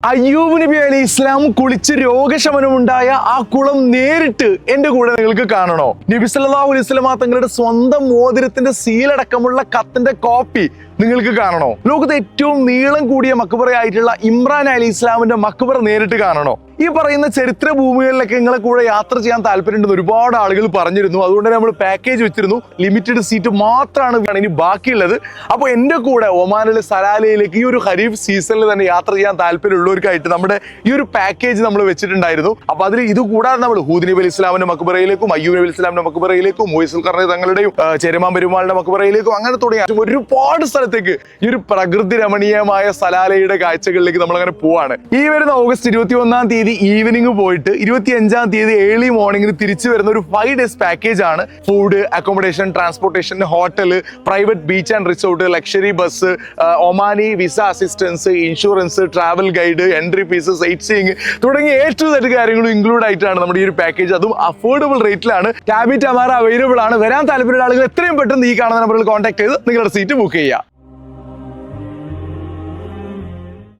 അയ്യൂബ് നബി ഇസ്ലാം കുളിച്ച് രോഗശമനമുണ്ടായ ആ കുളം നേരിട്ട് എന്റെ കൂടെ നിങ്ങൾക്ക് കാണണോ? നബി സല്ലല്ലാഹു അലൈഹി തങ്ങളുടെ സ്വന്തം മോതിരത്തിന്റെ സീലടക്കമുള്ള കത്തിന്റെ കോപ്പി നിങ്ങൾക്ക് കാണണോ? ലോകത്തെ ഏറ്റവും നീളം കൂടിയ മക്ബറയായിട്ടുള്ള ഇമ്രാൻ അലി ഇസ്ലാമിന്റെ മക്ബറ നേരിട്ട് കാണണോ? ഈ പറയുന്ന ചരിത്ര ഭൂമികളിലൊക്കെ നിങ്ങളെ കൂടെ യാത്ര ചെയ്യാൻ താല്പര്യമുണ്ടെന്ന് ഒരുപാട് ആളുകൾ പറഞ്ഞിരുന്നു. അതുകൊണ്ട് നമ്മൾ പാക്കേജ് വെച്ചിരുന്നു. ലിമിറ്റഡ് സീറ്റ് മാത്രമാണ് ഇനി ബാക്കിയുള്ളത്. അപ്പോൾ എന്റെ കൂടെ ഒമാനിലെ സലാലയിലേക്ക് ഈ ഒരു ഖരീഫ് സീസണിൽ തന്നെ യാത്ര ചെയ്യാൻ താല്പര്യമുള്ളവർക്കായിട്ട് നമ്മുടെ ഈ ഒരു പാക്കേജ് നമ്മൾ വെച്ചിട്ടുണ്ടായിരുന്നു. അപ്പോൾ അതിൽ ഇത് കൂടാതെ നമ്മൾ ഹൂദ് നബി അലി ഇസ്ലാമിന്റെ മക്ബറയിലേക്കും അയ്യൂബ് നബി ഇസ്ലാമിന്റെ മക്ബറയിലേക്കും മൊയ്സുൽ കർണി തങ്ങളുടെയും ചെരുമാൻ പെരുമാളുടെ മക്ബറയിലേക്കും അങ്ങനെ തുടങ്ങിയ ഒരുപാട് സ്ഥലത്തേക്ക് ഈ ഒരു പ്രകൃതി രമണീയമായ സലാലയുടെ കാഴ്ചകളിലേക്ക് നമ്മൾ അങ്ങനെ പോവാണ്. ഈ വരുന്ന ഓഗസ്റ്റ് ഇരുപത്തി ഒന്നാം തീയതി ഈവനിങ് പോയിട്ട് ഇരുപത്തി അഞ്ചാം തീയതി ഏർലി മോർണിംഗിന് തിരിച്ചു വരുന്ന ഒരു ഫൈവ് ഡേയ്സ് പാക്കേജ് ആണ്. Food accommodation transportation hotel private beach and resort luxury bus Omani visa assistance insurance travel guide entry fees sightseeing തുടങ്ങിയ ടു സെറ്റ് കാര്യങ്ങളും ഇൻക്ലൂഡ് ആയിട്ടാണ് നമ്മുടെ ഈ ഒരു പാക്കേജ് അതും അഫോർഡബിൾ റേറ്റിലാണ് ടാബിറ്റ് അമാർ അവൈലബിൾ ആണ്. വരാൻ താല്പര്യമുള്ള ആളുകൾ എത്രയും പെട്ടെന്ന് ഈ കാണുന്ന നമ്പറിൽ കോൺടാക്ട് ചെയ്ത് നിങ്ങളുടെ സീറ്റ് ബുക്ക് ചെയ്യുക.